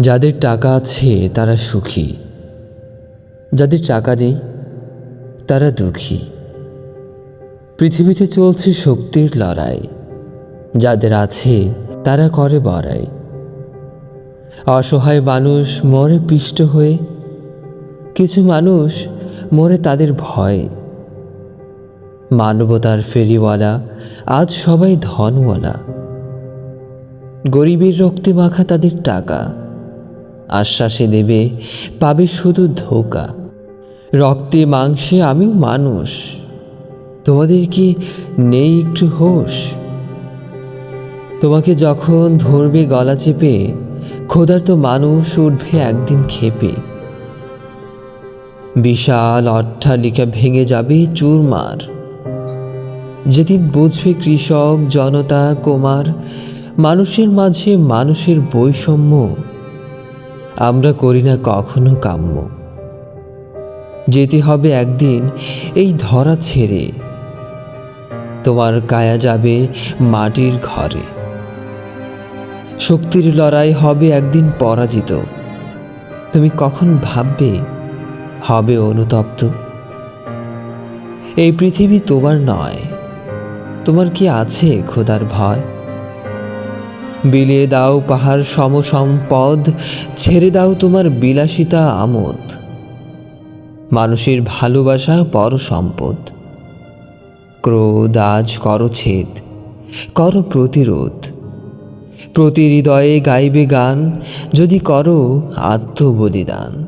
যাদের টাকা আছে তারা সুখী। যাদের টাকা নেই, তারা দুঃখী। পৃথিবীতে চলছে শক্তির লড়াই। যাদের আছে, তারা করে বড়াই। অসহায় মানুষ মরে পিষ্ট হয়ে, কিছু মানুষ মরে তাদের ভয়। মানবতার ফেরিওয়ালা, আজ সবাই ধনওয়ালা। গরিবের রক্তে মাখা তাদের টাকা। আশ্বাসে দেবে, পাবে শুধু ধোকা। রক্তে মাংসে আমিও মানুষ। তোমাদের কি নেই একটু হোশ। তোমাকে যখন ধরবে গলা চেপে, ক্ষুধার্ত মানুষ উঠবে একদিন খেপে বিশাল অট্টালিকা ভেঙে যাবে চুরমার। যেদিন বুঝবে কৃষক, জনতা, কুমার, মানুষের মাঝে মানুষের বৈষম্য আমরা করি না কখনো কাম্য। যেতে হবে একদিন এই ধরা ছেড়ে। তোমার কায়া যাবে মাটির ঘরে। শক্তির লড়াই হবে একদিন পরাজিত। তুমি কখন ভাববে হবে অনুতপ্ত? এই পৃথিবী তোমার নয়। তোমার কি আছে খোদার ভয়? বিলিয়ে দাও পাহাড় সমসম্পদ, ছেড়ে দাও তোমার বিলাসিতা আমোদ। মানুষের ভালোবাসা পর সম্পদ ক্রোধ আজ করো ছেদ কর প্রতিরোধ। প্রতি হৃদয়ে গাইবে গান, যদি করো আত্মবলিদান।